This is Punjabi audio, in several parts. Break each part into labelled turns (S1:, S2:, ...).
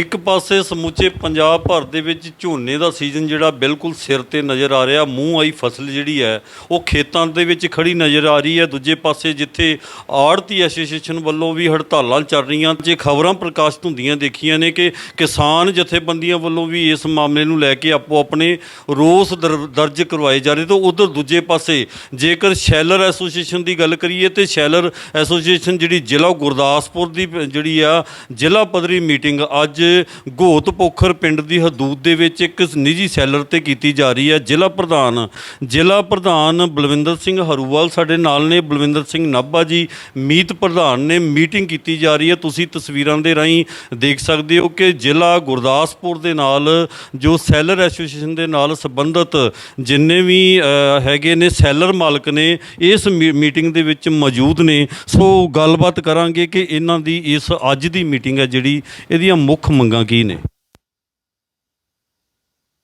S1: ਇੱਕ ਪਾਸੇ ਸਮੁੱਚੇ ਪੰਜਾਬ ਭਰ ਦੇ ਵਿੱਚ ਝੋਨੇ ਦਾ ਸੀਜ਼ਨ ਜਿਹੜਾ ਬਿਲਕੁਲ ਸਿਰ ਤੇ ਨਜ਼ਰ ਆ ਰਿਹਾ, ਮੂੰਹ ਆਈ ਫਸਲ ਜਿਹੜੀ ਹੈ, ਉਹ ਖੇਤਾਂ ਦੇ ਵਿੱਚ ਖੜੀ ਨਜ਼ਰ ਆ ਰਹੀ ਹੈ। ਦੂਜੇ ਪਾਸੇ ਜਿੱਥੇ ਆੜਤੀ ਐਸੋਸੀਏਸ਼ਨ ਵੱਲੋਂ ਵੀ ਹੜਤਾਲਾਂ ਚੱਲ ਰਹੀਆਂ, ਜੇ ਖਬਰਾਂ ਪ੍ਰਕਾਸ਼ਿਤ ਹੁੰਦੀਆਂ ਦੇਖੀਆਂ ਨੇ ਕਿ ਕਿਸਾਨ ਜਥੇਬੰਦੀਆਂ ਵੱਲੋਂ ਵੀ ਇਸ ਮਾਮਲੇ ਨੂੰ ਲੈ ਕੇ ਆਪੋ ਆਪਣੇ ਰੋਸ ਦਰ- ਦਰਜ ਕਰਵਾਏ ਜਾ ਰਹੇ ਤੇ ਉਧਰ ਦੂਜੇ ਪਾਸੇ ਜੇਕਰ ਸ਼ੈਲਰ ਐਸੋਸੀਏਸ਼ਨ ਦੀ ਗੱਲ ਕਰੀਏ, ਤੇ ਸ਼ੈਲਰ ਐਸੋਸੀਏਸ਼ਨ ਜਿਹੜੀ ਜ਼ਿਲ੍ਹਾ ਗੁਰਦਾਸਪੁਰ ਦੀ ਜਿਹੜੀ ਆ, ਜ਼ਿਲ੍ਹਾ ਪੱਧਰੀ ਮੀਟਿੰਗ ਅੱਜ ਗੋਤ ਪੋਖਰ ਪਿੰਡ ਦੀ ਹਦੂਦ ਦੇ ਵਿੱਚ ਇੱਕ ਨਿੱਜੀ ਸੈਲਰ ਤੇ ਕੀਤੀ ਜਾ ਰਹੀ ਹੈ। ਜ਼ਿਲ੍ਹਾ ਪ੍ਰਧਾਨ ਜ਼ਿਲ੍ਹਾ ਪ੍ਰਧਾਨ ਬਲਵਿੰਦਰ ਸਿੰਘ ਹਰੂਵਾਲ ਸਾਡੇ ਨਾਲ ਨੇ। ਬਲਵਿੰਦਰ ਸਿੰਘ ਨਾਭਾ ਜੀ, ਮੀਤ ਪ੍ਰਧਾਨ ਨੇ ਮੀਟਿੰਗ ਕੀਤੀ ਜਾ ਰਹੀ ਹੈ। ਤੁਸੀਂ ਤਸਵੀਰਾਂ ਦੇ ਰਾਹੀਂ ਦੇਖ ਸਕਦੇ ਹੋ ਕਿ ਜ਼ਿਲ੍ਹਾ ਗੁਰਦਾਸਪੁਰ ਦੇ ਨਾਲ, ਜੋ ਸੈਲਰ ਐਸੋਸੀਏਸ਼ਨ ਦੇ ਨਾਲ ਸੰਬੰਧਿਤ ਜਿੰਨੇ ਵੀ ਹੈਗੇ ਨੇ ਸੈਲਰ ਮਾਲਕ ਨੇ, ਇਸ ਮੀ- ਮੀਟਿੰਗ ਦੇ ਵਿੱਚ ਮੌਜੂਦ ਨੇ। ਸੋ ਗੱਲਬਾਤ ਕਰਾਂਗੇ ਕਿ ਇਹਨਾਂ ਦੀ ਇਸ ਅੱਜ ਦੀ ਮੀਟਿੰਗ ਹੈ ਜਿਹੜੀ, ਇਹਦੀਆਂ ਮੁੱਖ ਮੰਗਾਂ ਕੀ ਨੇ?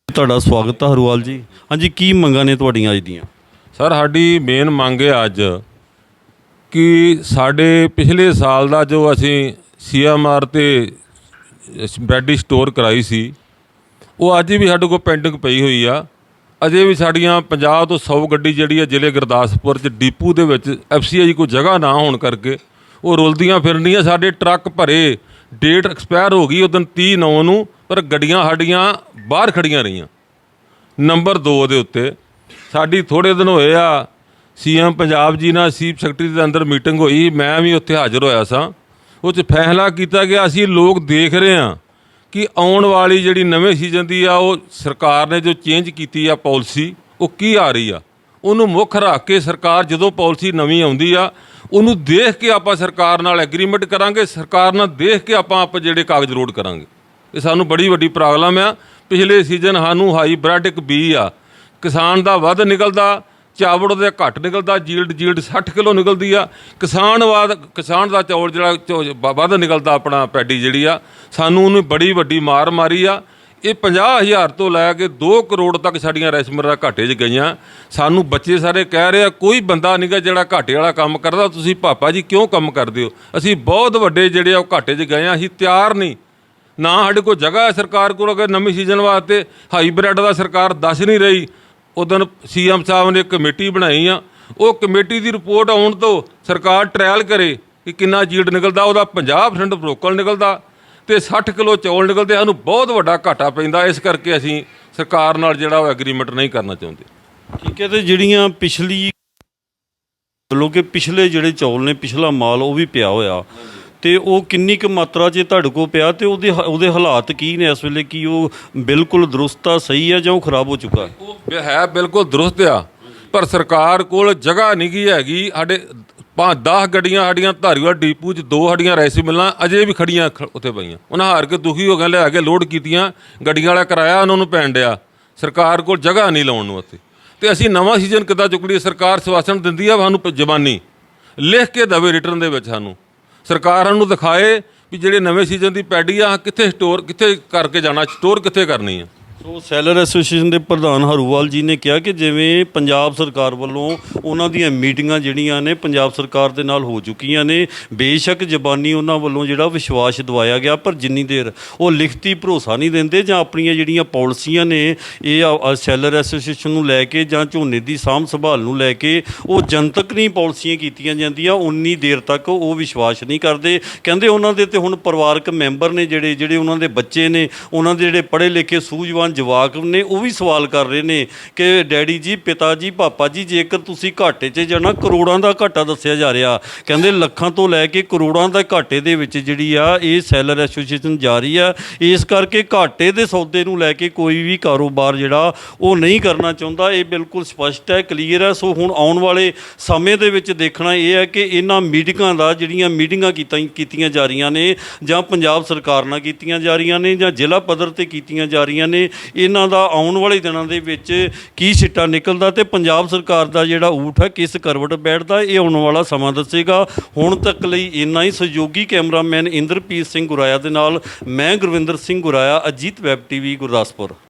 S1: ਤੁਹਾਡਾ ਸਵਾਗਤ ਹੈ ਹਰਵਾਲ ਜੀ। ਹਾਂਜੀ, ਕੀ ਮੰਗਾਂ ਨੇ ਤੁਹਾਡੀਆਂ ਅੱਜ ਦੀਆਂ?
S2: ਸਰ, ਸਾਡੀ ਮੇਨ ਮੰਗ ਹੈ ਅੱਜ ਕਿ ਸਾਡੇ ਪਿਛਲੇ ਸਾਲ ਦਾ ਜੋ ਅਸੀਂ ਸੀਐਮਆਰ ਤੇ ਬੈਡੀ ਸਟੋਰ ਕਰਾਈ ਸੀ, ਉਹ ਅੱਜ ਵੀ ਸਾਡੇ ਕੋਲ ਪੈਂਡਿੰਗ ਪਈ ਹੋਈ ਆ। ਅਜੇ ਵੀ ਸਾਡੀਆਂ 50 ਤੋਂ 100 ਗੱਡੀ ਜਿਹੜੀ ਹੈ ਜ਼ਿਲ੍ਹੇ ਗੁਰਦਾਸਪੁਰ ਚ ਡੀਪੂ ਦੇ ਵਿੱਚ ਐਫਸੀਆਈ ਕੋਈ ਜਗ੍ਹਾ ਨਾ ਹੋਣ ਕਰਕੇ ਉਹ ਰੁਲਦੀਆਂ ਫਿਰਨੀਆਂ, ਸਾਡੇ ਟਰੱਕ ਭਰੇ ਡੇਟ ਐਕਸਪਾਇਰ ਹੋ ਗਈ ਉਹ ਦਿਨ 30 ਨੌ ਨੂੰ, ਪਰ ਗੱਡੀਆਂ ਸਾਡੀਆਂ ਬਾਹਰ ਖੜੀਆਂ ਰਹੀਆਂ। ਨੰਬਰ 2 ਦੇ ਉੱਤੇ, ਸਾਡੀ ਥੋੜੇ ਦਿਨ ਹੋਏ ਆ, ਸੀਐਮ ਪੰਜਾਬ ਜੀ ਨਾਲ ਚੀਫ ਸੈਕਟਰੀ ਦੇ ਅੰਦਰ ਮੀਟਿੰਗ ਹੋਈ, ਮੈਂ ਵੀ ਉੱਥੇ ਹਾਜ਼ਰ ਹੋਇਆ ਸਾਂ। ਉਹ 'ਚ ਫੈਸਲਾ ਕੀਤਾ ਗਿਆ, ਅਸੀਂ ਲੋਕ ਦੇਖ ਰਹੇ ਹਾਂ ਕਿ ਆਉਣ ਵਾਲੀ ਜਿਹੜੀ ਨਵੇਂ ਸੀਜ਼ਨ ਦੀ ਆ, ਉਹ ਸਰਕਾਰ ਨੇ ਜੋ ਚੇਂਜ ਕੀਤੀ ਆ ਪਾਲਿਸੀ ਉਹ ਕੀ ਆ ਰਹੀ ਆ? ਉਹਨੂੰ ਮੁੱਖ ਰੱਖ ਕੇ ਸਰਕਾਰ ਜਦੋਂ ਪਾਲਿਸੀ ਨਵੀਂ ਆਉਂਦੀ ਆ ਉਹਨੂੰ ਦੇਖ ਕੇ ਆਪਾਂ ਸਰਕਾਰ ਨਾਲ ਐਗਰੀਮੈਂਟ ਕਰਾਂਗੇ, ਸਰਕਾਰ ਨਾਲ ਦੇਖ ਕੇ ਆਪਾਂ ਆਪ ਜਿਹੜੇ ਕਾਗਜ਼ ਰੋਡ ਕਰਾਂਗੇ। ਇਹ ਸਾਨੂੰ ਬੜੀ ਵੱਡੀ ਪ੍ਰੋਬਲਮ ਆ। ਪਿਛਲੇ ਸੀਜ਼ਨ ਸਾਨੂੰ ਹਾਈਬ੍ਰਿਡ ਇੱਕ ਬੀ ਆ। ਕਿਸਾਨ ਦਾ ਵੱਧ ਨਿਕਲਦਾ, ਚਾਵੜ ਦੇ ਘੱਟ ਨਿਕਲਦਾ ਜੀਲਡ ਜੀਲਡ 60 ਕਿਲੋ ਨਿਕਲਦੀ ਆ। ਕਿਸਾਨ ਵਾਦ, ਕਿਸਾਨ ਦਾ ਚੌਲ ਜਿਹੜਾ ਚੌ- ਵੱਧ ਨਿਕਲਦਾ ਆਪਣਾ ਪੈਡੀ ਜਿਹੜੀ ਆ, ਸਾਨੂੰ ਉਹਨੂੰ ਬੜੀ ਵੱਡੀ ਮਾਰ ਮਾਰੀ ਆ। ਇਹ 50000 ਤੋਂ ਲੈ ਕੇ 2 ਕਰੋੜ ਤੱਕ ਸਾਡੀਆਂ ਰੈਸ਼ਮਰਾਂ ਘਾਟੇ 'ਚ ਗਈਆਂ। ਸਾਨੂੰ ਬੱਚੇ ਸਾਰੇ ਕਹਿ ਰਹੇ ਆ, ਕੋਈ ਬੰਦਾ ਨਹੀਂਗਾ ਜਿਹੜਾ ਘਾਟੇ ਵਾਲਾ ਕੰਮ ਕਰਦਾ, ਤੁਸੀਂ ਪਾਪਾ ਜੀ ਕਿਉਂ ਕੰਮ ਕਰਦੇ ਹੋ? ਅਸੀਂ ਬਹੁਤ ਵੱਡੇ ਜਿਹੜੇ ਆ, ਉਹ ਘਾਟੇ 'ਚ ਗਏ ਆ, ਅਸੀਂ ਤਿਆਰ ਨਹੀਂ ਨਾ ਸਾਡੇ ਕੋਲ ਜਗ੍ਹਾ ਹੈ ਸਰਕਾਰ ਕੋਲ, ਅਗਰ ਨਵੀਂ ਸੀਜ਼ਨ ਵਾਸਤੇ ਹਾਈਬ੍ਰਿਡ ਦਾ ਸਰਕਾਰ ਦੱਸ ਨਹੀਂ ਰਹੀ। ਉਦੋਂ ਸੀਐਮ ਸਾਹਿਬ ਨੇ ਕਮੇਟੀ ਬਣਾਈ ਆ। ਉਹ ਕਮੇਟੀ ਦੀ ਰਿਪੋਰਟ ਆਉਣ ਤੋਂ ਸਰਕਾਰ ਟ੍ਰਾਇਲ ਕਰੇ ਕਿ ਕਿੰਨਾ ਜੀਲਡ ਨਿਕਲਦਾ, ਉਹਦਾ 50% ਬਰੋਕਲ ਨਿਕਲਦਾ। ਤੇ 60 ਕਿਲੋ ਚੌਲ ਨਿਕਲਦੇ ਸਾਨੂੰ ਬਹੁਤ ਵੱਡਾ ਘਾਟਾ ਪੈਂਦਾ ਇਸ ਕਰਕੇ ਅਸੀਂ ਸਰਕਾਰ ਨਾਲ ਜਿਹੜਾ ਉਹ ਐਗਰੀਮੈਂਟ ਨਹੀਂ ਕਰਨਾ ਚਾਹੁੰਦੇ।
S1: ਠੀਕ ਹੈ ਤੇ ਜਿਹੜੀਆਂ ਪਿਛਲੀ ਵੱਲੋਂ ਕਿ ਪਿਛਲੇ ਜਿਹੜੇ ਚੌਲ ਨੇ ਪਿਛਲਾ ਮਾਲ ਉਹ ਵੀ ਪਿਆ ਹੋਇਆ। ਤੇ ਉਹ ਕਿੰਨੀ ਕੁ ਮਾਤਰਾ 'ਚ ਤੁਹਾਡੇ ਕੋਲ ਪਿਆ ਤੇ ਉਹਦੇ ਉਹਦੇ ਹਾਲਾਤ ਕੀ ਨੇ ਇਸ ਵੇਲੇ? ਕੀ ਉਹ ਬਿਲਕੁਲ ਦਰੁਸਤ ਆ ਸਹੀ ਆ ਜਾਂ ਉਹ ਖਰਾਬ ਹੋ ਚੁੱਕਾ? ਹੈ
S2: ਉਹ ਹੈ ਬਿਲਕੁਲ ਦਰੁਸਤ ਆ ਪਰ ਸਰਕਾਰ ਕੋਲ ਜਗ੍ਹਾ ਨਹੀਂ ਗਈ ਹੈਗੀ ਸਾਡੇ ਪੰਜ 10 ਗੱਡੀਆਂ ਸਾਡੀਆਂ ਧਾਰੀਵਾਲ ਡੀਪੂ 'ਚ ਦੋ ਸਾਡੀਆਂ ਰੈਸੀ ਮਿਲਾਂ, ਅਜੇ ਵੀ ਖੜੀਆਂ ਖ- ਉੱਥੇ ਪਈਆਂ। ਉਹਨਾਂ ਹਾਰ ਕੇ ਦੁਖੀ ਹੋ ਗਏ ਲਿਆ ਕੇ ਲੋਡ ਕੀਤੀਆਂ, ਗੱਡੀਆਂ ਵਾਲਾ ਕਿਰਾਇਆ ਉਹਨਾਂ ਨੂੰ ਪੈਣ ਡਿਆ। ਸਰਕਾਰ ਕੋਲ ਜਗ੍ਹਾ ਨਹੀਂ ਲਾਉਣ ਨੂੰ ਉੱਥੇ। ਤੇ ਅਸੀਂ ਨਵਾਂ ਸੀਜ਼ਨ ਕਿੱਦਾਂ ਚੁੱਕੜੀ ਸਰਕਾਰ ਸਵਾਸਨ ਦਿੰਦੀ ਆ ਸਾਨੂੰ ਪ- ਜ਼ਬਾਨੀ ਲਿਖ ਕੇ ਦਵੇ ਰਿਟਰਨ ਦੇ ਵਿੱਚ ਸਾਨੂੰ। ਸਰਕਾਰ ਨੂੰ ਦਿਖਾਏ ਵੀ ਜਿਹੜੇ ਨਵੇਂ ਸੀਜ਼ਨ ਦੀ ਪੈਡੀ ਆ, ਕਿੱਥੇ ਸਟੋਰ ਕਿੱਥੇ ਕਰਕੇ ਜਾਣਾ ਸਟੋਰ ਕਿੱਥੇ ਕਰਨੀ ਆ।
S1: ਸੋ ਸੈਲਰ ਐਸੋਸੀਏਸ਼ਨ ਦੇ ਪ੍ਰਧਾਨ ਹਰੂਵਾਲ ਜੀ ਨੇ ਕਿਹਾ ਕਿ ਜਿਵੇਂ ਪੰਜਾਬ ਸਰਕਾਰ ਵੱਲੋਂ ਉਹਨਾਂ ਦੀਆਂ ਮੀਟਿੰਗਾਂ ਜਿਹੜੀਆਂ ਨੇ ਪੰਜਾਬ ਸਰਕਾਰ ਦੇ ਨਾਲ ਹੋ ਚੁੱਕੀਆਂ ਨੇ, ਬੇਸ਼ੱਕ ਜ਼ਬਾਨੀ ਉਹਨਾਂ ਵੱਲੋਂ ਜਿਹੜਾ ਵਿਸ਼ਵਾਸ ਦਿਵਾਇਆ ਗਿਆ, ਪਰ ਜਿੰਨੀ ਦੇਰ ਉਹ ਲਿਖਤੀ ਭਰੋਸਾ ਨਹੀਂ ਦਿੰਦੇ ਜਾਂ ਆਪਣੀਆਂ ਜਿਹੜੀਆਂ ਪਾਲਿਸੀਆਂ ਨੇ ਇਹ ਆ- ਸੈਲਰ ਐਸੋਸੀਏਸ਼ਨ ਨੂੰ ਲੈ ਕੇ ਜਾਂ ਝੋਨੇ ਦੀ ਸਾਂਭ ਸੰਭਾਲ ਨੂੰ ਲੈ ਕੇ ਉਹ ਜਨਤਕ ਨਹੀਂ ਪਾਲਿਸੀਆਂ ਕੀਤੀਆਂ ਜਾਂਦੀਆਂ, ਉਨੀ ਦੇਰ ਤੱਕ ਉਹ ਵਿਸ਼ਵਾਸ ਨਹੀਂ ਕਰਦੇ। ਕਹਿੰਦੇ ਉਹਨਾਂ ਦੇ ਤੇ ਹੁਣ ਪਰਿਵਾਰਕ ਮੈਂਬਰ ਨੇ ਜਿਹੜੇ ਜਿਹੜੇ ਉਹਨਾਂ ਦੇ ਬੱਚੇ ਨੇ, ਉਹਨਾਂ ਦੇ ਜਿਹੜੇ ਪੜ੍ਹੇ ਲਿਖੇ ਸੂਝਵਾਨ ਜਵਾਕ ਨੇ ਉਹ ਵੀ ਸਵਾਲ ਕਰ ਰਹੇ ਨੇ ਕਿ ਡੈਡੀ ਜੀ, ਪਿਤਾ ਜੀ, ਪਾਪਾ ਜੀ, ਜੇਕਰ ਤੁਸੀਂ ਘਾਟੇ 'ਚ ਜਾਣਾ, ਕਰੋੜਾਂ ਦਾ ਘਾਟਾ ਦੱਸਿਆ ਜਾ ਰਿਹਾ। ਕਹਿੰਦੇ ਲੱਖਾਂ ਤੋਂ ਲੈ ਕੇ ਕਰੋੜਾਂ ਦਾ ਘਾਟੇ ਦੇ ਵਿੱਚ ਜਿਹੜੀ ਆ, ਇਹ ਸੈਲਰ ਐਸੋਸੀਏਸ਼ਨ ਜਾ ਰਹੀ ਆ। ਇਸ ਕਰਕੇ ਘਾਟੇ ਦੇ ਸੌਦੇ ਨੂੰ ਲੈ ਕੇ ਕੋਈ ਵੀ ਕਾਰੋਬਾਰ ਜਿਹੜਾ, ਉਹ ਨਹੀਂ ਕਰਨਾ ਚਾਹੁੰਦਾ। ਇਹ ਬਿਲਕੁਲ ਸਪਸ਼ਟ ਹੈ ਕਲੀਅਰ ਹੈ। ਸੋ ਹੁਣ ਆਉਣ ਵਾਲੇ ਸਮੇਂ ਦੇ ਵਿੱਚ ਦੇਖਣਾ ਇਹ ਹੈ ਕਿ ਇਹਨਾਂ ਮੀਟਿੰਗਾਂ ਦਾ ਜਿਹੜੀਆਂ ਮੀਟਿੰਗਾਂ ਕੀਤੀਆਂ ਕੀਤੀਆਂ ਜਾ ਰਹੀਆਂ ਨੇ ਜਾਂ ਪੰਜਾਬ ਸਰਕਾਰ ਨਾਲ ਕੀਤੀਆਂ ਜਾ ਰਹੀਆਂ ਨੇ ਜਾਂ ਜ਼ਿਲ੍ਹਾ ਪੱਧਰ ਤੇ ਕੀਤੀਆਂ ਜਾ ਰਹੀਆਂ ਨੇ ਇਹਨਾਂ ਦਾ ਆਉਣ ਵਾਲੇ ਦਿਨਾਂ ਦੇ ਵਿੱਚ ਕੀ ਸਿੱਟਾ ਨਿਕਲਦਾ ਤੇ ਪੰਜਾਬ ਸਰਕਾਰ ਦਾ ਜਿਹੜਾ ਊਠ ਹੈ, ਕਿਸ ਕਰਵਟ ਬੈਠਦਾ, ਇਹ ਆਉਣ ਵਾਲਾ ਸਮਾਂ ਦੱਸੇਗਾ। ਹੁਣ ਤੱਕ ਲਈ ਇੰਨਾ ਹੀ ਸਹਿਯੋਗੀ ਕੈਮਰਾਮੈਨ ਇੰਦਰਪ੍ਰੀਤ ਸਿੰਘ ਗੁਰਾਇਆ ਦੇ ਨਾਲ, ਮੈਂ ਗੁਰਵਿੰਦਰ ਸਿੰਘ ਗੁਰਾਇਆ, ਅਜੀਤ ਵੈਬ ਟੀਵੀ ਗੁਰਦਾਸਪੁਰ।